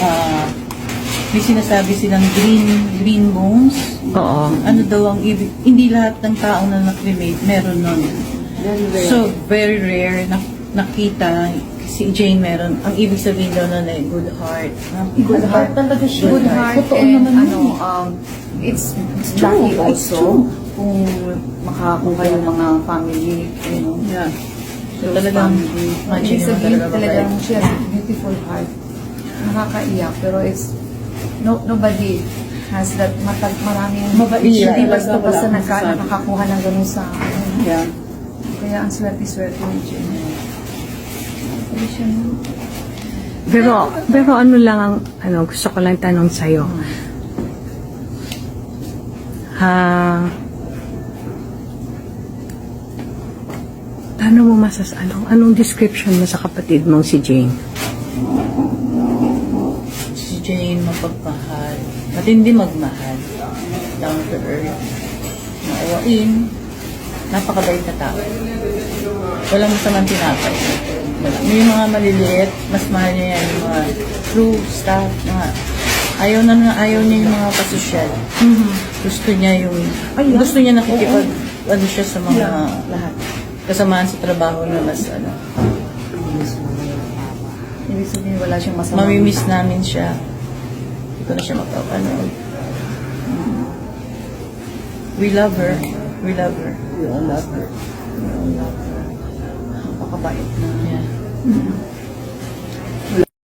ah, may sinasabi silang green green bones. Oo. Ano daw ang ibig, hindi lahat ng tao na na-cremate meron nun. So, very rare na nakita si Jane meron. Ang ibig sabihin daw nun ay good heart. Good heart talaga siya. Good heart. heart. Totoo and naman ano, um, it's, it's True, lucky it's also true. kung makakakuha yung mga family, you know, Yeah. So, talagang family. imagine talaga talagang she has a beautiful heart. Nakakaiyak, pero it's, no, nobody has that matag maraming Mabait hindi siya. basta-basta nagka, nakakakuha ng ganun sa ano. Yeah. Kaya ang swerte-swerte ni no? Pero, pero ano lang ang, ano, gusto ko lang tanong sa'yo. Ha, paano mo masas, anong, anong description mo sa kapatid mong si Jane? Jane mapagmahal. Matindi magmahal. Down to earth. Maawain. Napakabait na tao. Walang masamang tinapay. May mga maliliit, mas mahal niya yan. Yung mga true stuff. Mga, ayaw na nga, ayaw niya yung mga pasosyal. Gusto niya yung, gusto niya nakikipag, ano siya sa mga lahat. Kasamaan sa trabaho na mas, ano, Ibig sabihin wala siyang masama. mamimiss namin siya. Ko na siya mapapanood. We love her. We love her. We all love her. We all love her. Napakabait na. Yeah.